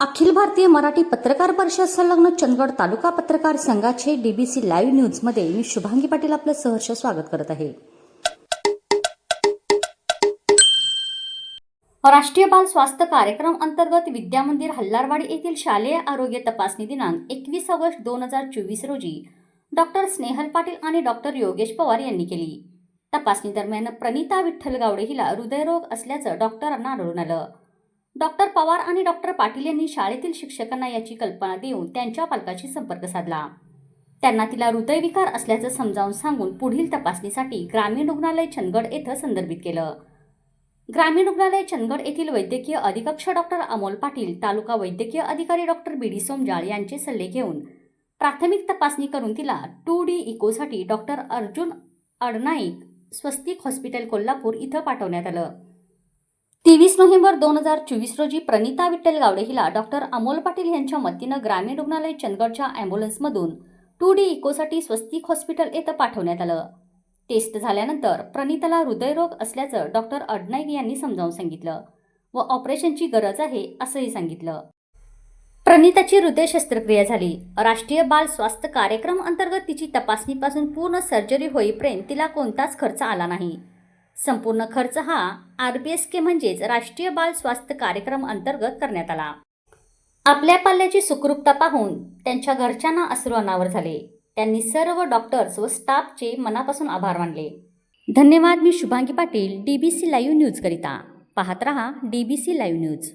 अखिल भारतीय मराठी पत्रकार परिषद संलग्न चंदगड तालुका पत्रकार संघाचे डीबीसी लाईव्ह न्यूजमध्ये मी शुभांगी पाटील आपलं सहर्ष स्वागत करत आहे. राष्ट्रीय बाल स्वास्थ्य कार्यक्रम अंतर्गत विद्यामंदिर हल्लारवाडी येथील शालेय आरोग्य तपासणी दिनांक एकवीस ऑगस्ट दोन हजार चोवीस रोजी डॉक्टर स्नेहल पाटील आणि डॉक्टर योगेश पवार यांनी केली. तपासणी दरम्यान प्रणिता विठ्ठल गावडे हिला हृदयरोग असल्याचं डॉक्टरांना आढळून आलं. डॉक्टर पवार आणि डॉक्टर पाटील यांनी शाळेतील शिक्षकांना याची कल्पना देऊन त्यांच्या पालकाशी संपर्क साधला. त्यांना तिला हृदयविकार असल्याचं समजावून सांगून पुढील तपासणीसाठी ग्रामीण रुग्णालय चंदगड येथं संदर्भित केलं. ग्रामीण रुग्णालय चंदगड येथील वैद्यकीय अधिकक्ष डॉक्टर अमोल पाटील तालुका वैद्यकीय अधिकारी डॉक्टर बी डी सोमजाळ यांचे सल्ले घेऊन प्राथमिक तपासणी करून तिला टू डी इकोसाठी डॉक्टर अर्जुन अडनाईक स्वस्तिक हॉस्पिटल कोल्हापूर इथं पाठवण्यात आलं. तेवीस नोव्हेंबर दोन हजार चोवीस रोजी प्रणिता विठ्ठल गावडे हिला डॉक्टर अमोल पाटील यांच्या मतीनं ग्रामीण रुग्णालय चंदगडच्या अँब्युलन्समधून टू डी इकोसाठी स्वस्तिक हॉस्पिटल येथं पाठवण्यात आलं. टेस्ट झाल्यानंतर प्रणिताला हृदयरोग असल्याचं डॉक्टर अडनाईक यांनी समजावून सांगितलं व ऑपरेशनची गरज आहे असंही सांगितलं. प्रणिताची हृदय शस्त्रक्रिया झाली. राष्ट्रीय बाल स्वास्थ्य कार्यक्रम अंतर्गत तिची तपासणीपासून पूर्ण सर्जरी होईपर्यंत तिला कोणताच खर्च आला नाही. संपूर्ण खर्च हा आर बी एस के म्हणजेच राष्ट्रीय बाल स्वास्थ्य कार्यक्रम अंतर्गत करण्यात आला. आपल्या पाल्याची सुखरूपता पाहून त्यांच्या घरच्यांना अश्रू अनावर झाले. त्यांनी सर्व डॉक्टर्स व स्टाफचे मनापासून आभार मानले. धन्यवाद मी Shubhangi Patil D B C live न्यूजकरिता पाहत रहा D B C live news.